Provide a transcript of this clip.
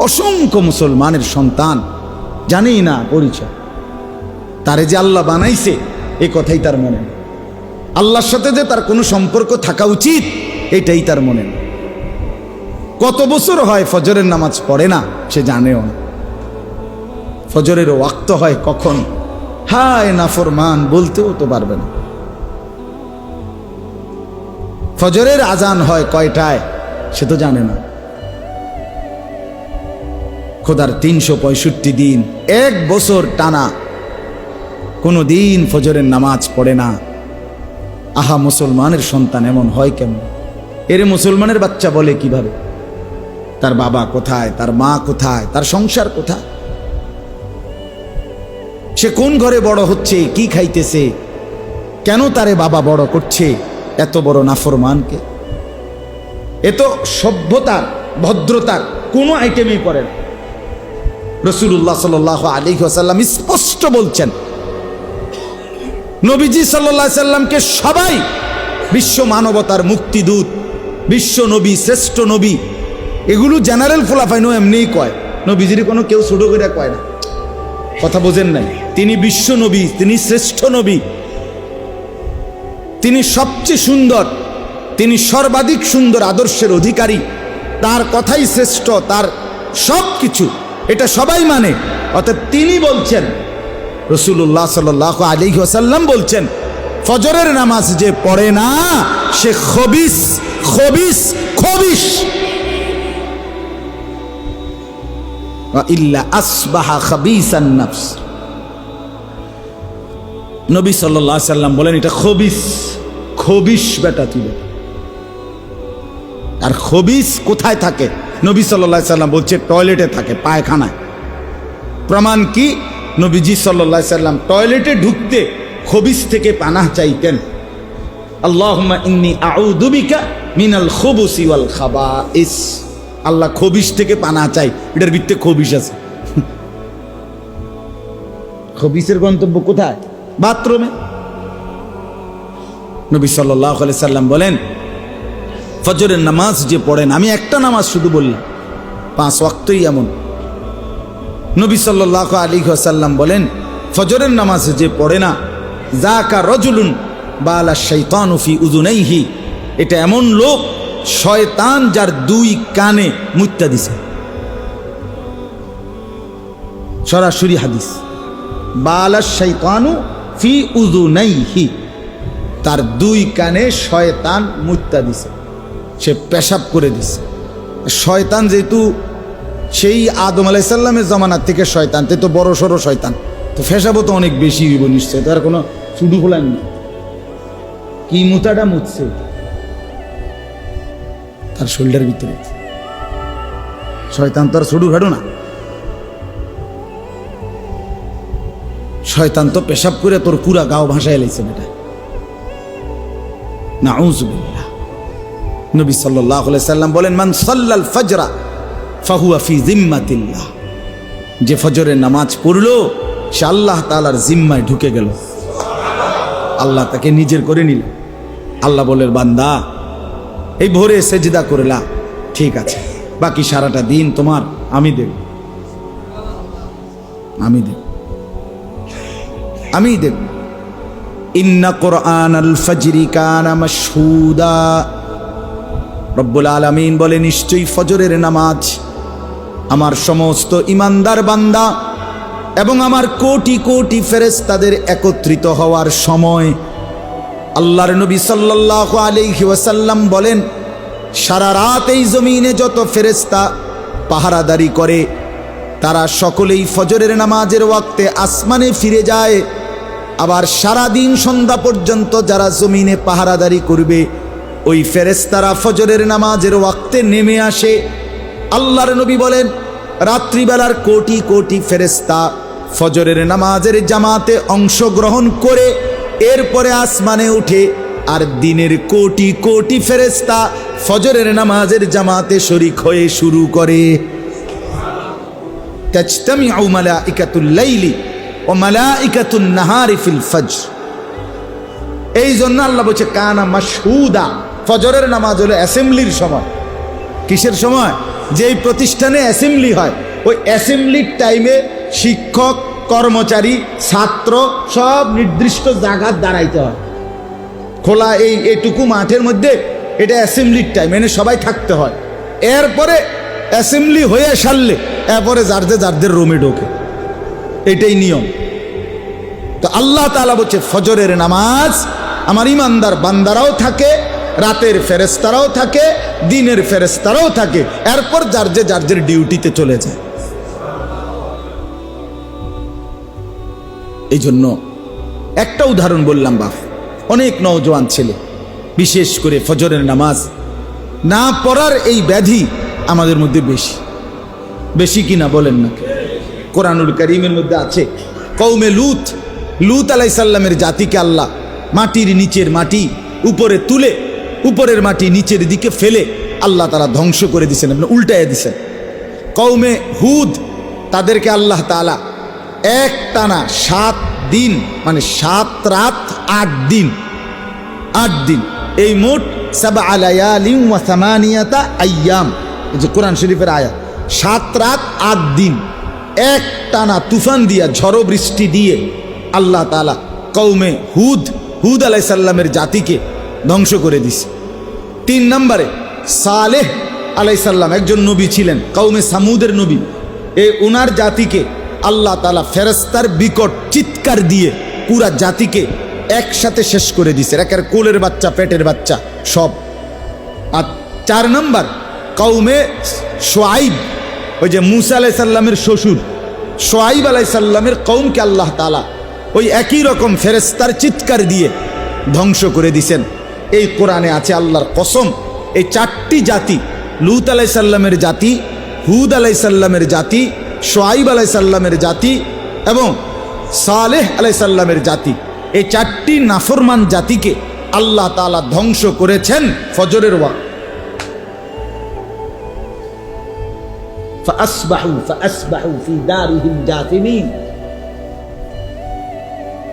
অসংখ্য মুসলমানের সন্তান জানেই না পরিচয়। তারে যে আল্লাহ বানাইছে, এ কথাই তার মনে নেই। আল্লাহর সাথে যে তার কোনো সম্পর্ক থাকা উচিত, এটাই তার মনে নেই। কত বছর হয় ফজরের নামাজ পড়ে না, সে জানেও না। ফজরের ওয়াক্ত হয় কখন? হায় নাফরমান, বলতেও তো পারবে না। ফজরের আজান হয় কয়টায়, সে তো জানে না। খোদার তিনশো পঁয়ষট্টি দিন, এক বছর টানা। কোনো দিন ফজরের নামাজ পড়ে না। আহা, মুসলমানের সন্তান এমন হয় কেমন? এর মুসলমানের বাচ্চা বলে কীভাবে? তার বাবা কোথায়? তার মা কোথায়? তার সংসার কোথায়? সে কোন ঘরে বড় হচ্ছে? কি খাইতেছে? কেন তারে বাবা বড় করছে? এত বড় নাফরমানকে? এ তো সভ্যতার, ভদ্রতার কোনো আইটেমেই পড়ে না। রসুল্লাহ সাল আলী আসাল্লাম স্পষ্ট বলছেন, নবীজি সাল্লা সাল্লামকে সবাই বিশ্ব মানবতার মুক্তিদূত, বিশ্ব নবী, শ্রেষ্ঠ নবী, এগুলো জেনারেল ফোলাফাইনো এমনিই কয়। নবীজির কোনো কেউ ছোট করে কয় না। কথা বোঝেন নাই। তিনি বিশ্ব নবী, তিনি শ্রেষ্ঠ নবী। তিনি সবচেয়ে সুন্দর, তিনি সর্বাধিক সুন্দর আদর্শের অধিকারী। তার কথাই শ্রেষ্ঠ, তার সব কিছু এটা সবাই মানে। অর্থাৎ তিনি বলছেন রসুল্লাহ সাল আলী ওসাল্লাম বলছেন, ফজরের নামাজ যে পড়ে না, সে খবিস খবিস খবিস। নবী সাল্লাম বলেন, এটা খবিস খবিস বেটা তুই। আর খবিস কোথায় থাকে? নবী সাল্লাহ সাল্লাম বলছে, টয়লেটে থাকে, পায়খানায়। প্রমাণ কি? নবীজি সাল্লাহ সাল্লাম টয়লেটে ঢুকতে খবিস থেকে পানাহ চাইতেন। আল্লাহুম্মা ইন্নি আউযুবিকা মিনাল খুবুসি ওয়াল খাবাইস। আল্লাহ খবিস থেকে পানা চাই, এটার ভিত্তে খবিস আছে। খবিসের গন্তব্য কোথায়? বাথরুমে। নবী সাল্লাহ সাল্লাম বলেন ফজরের নামাজ যে পড়েন, আমি একটা নামাজ শুধু বললাম, পাঁচ ওয়াক্তই এমন। নবী সাল্লাহ আলী সাল্লাম বলেন, ফজরের নামাজ যে পড়ে না জাকা রজুলুন বা আলা শৈতানুফি উজুনাইহি এটা এমন লোক, শয়তান যার দুই কানে মুত্যা দিছে। সরাসরি হাদিস, বালা শৈতানু ফি উজুনাইহি তার দুই কানে শয়তান মুত্যা দিছে। সে পেশাব করে দিছে। শয়তান যেহেতু সেই আদম আলাইসাল্লামের জমানার থেকে শয়তান, তে তো বড় সড়ো শয়তান। তো ফেসাবো তো অনেক বেশি হইব নিশ্চয় তার কোনো শুধু খোলান না। কি মুতাটা মুতছে? তার শরীরের ভিতরে। শয়তান তো আর ছুডু ঘাড়ো না। শয়তান তো পেশাব করে তোর পুরা গাও ভাষায় এলাইছে বেটা। না নবী সাল্লাহ সাল্লাম বলেন, মান সাল্লাল ফজরা, ফাহুয়া ফি জিম্মাতিল্লাহ। যে ফজরের নামাজ পড়ল, সে আল্লাহ তালার জিম্মায় ঢুকে গেল। আল্লাহ তাকে নিজের করে নিল। আল্লাহ বলের বান্দা, এই ভোরে সেজদা করলা ঠিক আছে। বাকি সারাটা দিন তোমার, আমি দেব। আমি দেব। আমি দেব। ইন্না কোরআন আল ফজরি কানা মাশহুদা। রব্বুল আলামিন বলে, নিশ্চয়ই ফজরের নামাজ আমার সমস্ত ইমানদার বান্দা এবং আমার কোটি কোটি ফেরেশতাদের একত্রিত হওয়ার সময় আল্লাহর নবী সাল্লাল্লাহু আলাইহি ওয়াসাল্লাম বলেন, সারা রাত এই জমিনে যত ফেরেশতা পাহারাদারি করে, তারা সকলেই ফজরের নামাজের ওয়াক্তে আসমানে ফিরে যায়। আবার সারা দিন সন্ধ্যা পর্যন্ত যারা জমিনে পাহারাদারি করবে ওই ফেরেস্তারা ফজরের নামাজের ওয়াক্তে নেমে আসে। আল্লাহর নবী বলেন, রাত্রিবেলার কোটি কোটি ফেরেস্তা ফজরের নামাজের জামাতে অংশগ্রহণ করে এরপরে আসমানে উঠে আর দিনের কোটি কোটি ফেরেস্তা ফজরের নামাজের জামাতে শরিক হয়ে শুরু করে। ফজর। এই জন্য আল্লাহ বলছে, কানা মাসহুদা ফজরের নামাজ হলো অ্যাসেম্বলির সময়। কিসের সময়? যেই প্রতিষ্ঠানে অ্যাসেম্বলি হয়, ওই অ্যাসেম্বলির টাইমে শিক্ষক, কর্মচারী, ছাত্র সব নির্দিষ্ট জায়গার দাঁড়াইতে হয়। খোলা এই এটুকু মাঠের মধ্যে এটা অ্যাসেম্বলির টাইম এনে সবাই থাকতে হয়। এরপরে অ্যাসেম্বলি হয়ে সারলে, এরপরে যারদের যারদের রুমে ঢোকে। এটাই নিয়ম। তো আল্লাহ তালা বলছে, ফজরের নামাজ আমার ইমানদার বান্দারাও থাকে রাতের ফেরেস্তারাও থাকে, দিনের ফেরেস্তারাও থাকে। এরপর যার যে যার যে ডিউটিতে চলে যায়। এই জন্য একটা উদাহরণ বললাম, বাপ। অনেক নওজোয়ান ছেলে, বিশেষ করে ফজরের নামাজ না পড়ার এই ব্যাধি আমাদের মধ্যে বেশি। বেশি কিনা বলেন না। কোরআনুল করিমের মধ্যে আছে কৌমে লুত লুত আলাইসাল্লামের জাতিকে আল্লাহ মাটির নিচের মাটি উপরে তুলে উপরের মাটি নিচের দিকে ফেলে আল্লাহ তারা ধ্বংস করে দিছেন, আপনি উল্টাইয়া দিছেন। কৌমে হুদ, তাদেরকে আল্লাহ তালা এক টানা সাত দিন মানে সাত রাত, আট দিন আট দিন, এই মোট সাবা আলায়ালিম ওয়া সামানিয়াতা আইয়াম, এই যে কোরআন শরীফের আয়াত, সাত রাত, আট দিন, এক টানা তুফান দিয়া, ঝড়ো বৃষ্টি দিয়ে আল্লাহ তালা কৌমে হুদ হুদ আলাই সাল্লামের জাতিকে ধ্বংস করে দিছে। তিন নম্বরে, সালেহ আলাইসাল্লাম একজন নবী ছিলেন কৌমে সামুদের নবী। এই উনার জাতিকে আল্লাহ তালা ফেরস্তার বিকট চিৎকার দিয়ে পুরা জাতিকে একসাথে শেষ করে দিছে। একের কোলের বাচ্চা, পেটের বাচ্চা, সব। আর চার নম্বর কৌমে সোয়াইব, ওই যে মুসা আলাই সাল্লামের শ্বশুর, সোয়াইব আলাই সাল্লামের কৌমকে আল্লাহ তালা ওই একই রকম ফেরেস্তার চিৎকার দিয়ে ধ্বংস করে দিছেন। এই কোরআনে আছে আল্লাহর কসম এই চারটি জাতি লুত আলাই সাল্লামের জাতি হুদ আলাই সাল্লামের জাতি সোয়াইব আলাই সাল্লামের জাতি এবং সালেহ আলাই সাল্লামের জাতি এই চারটি নাফরমান জাতিকে আল্লাহ তালা ধ্বংস করেছেন ফজরের ওয়া فأصبحوا فأصبحوا في دارهم جاثمين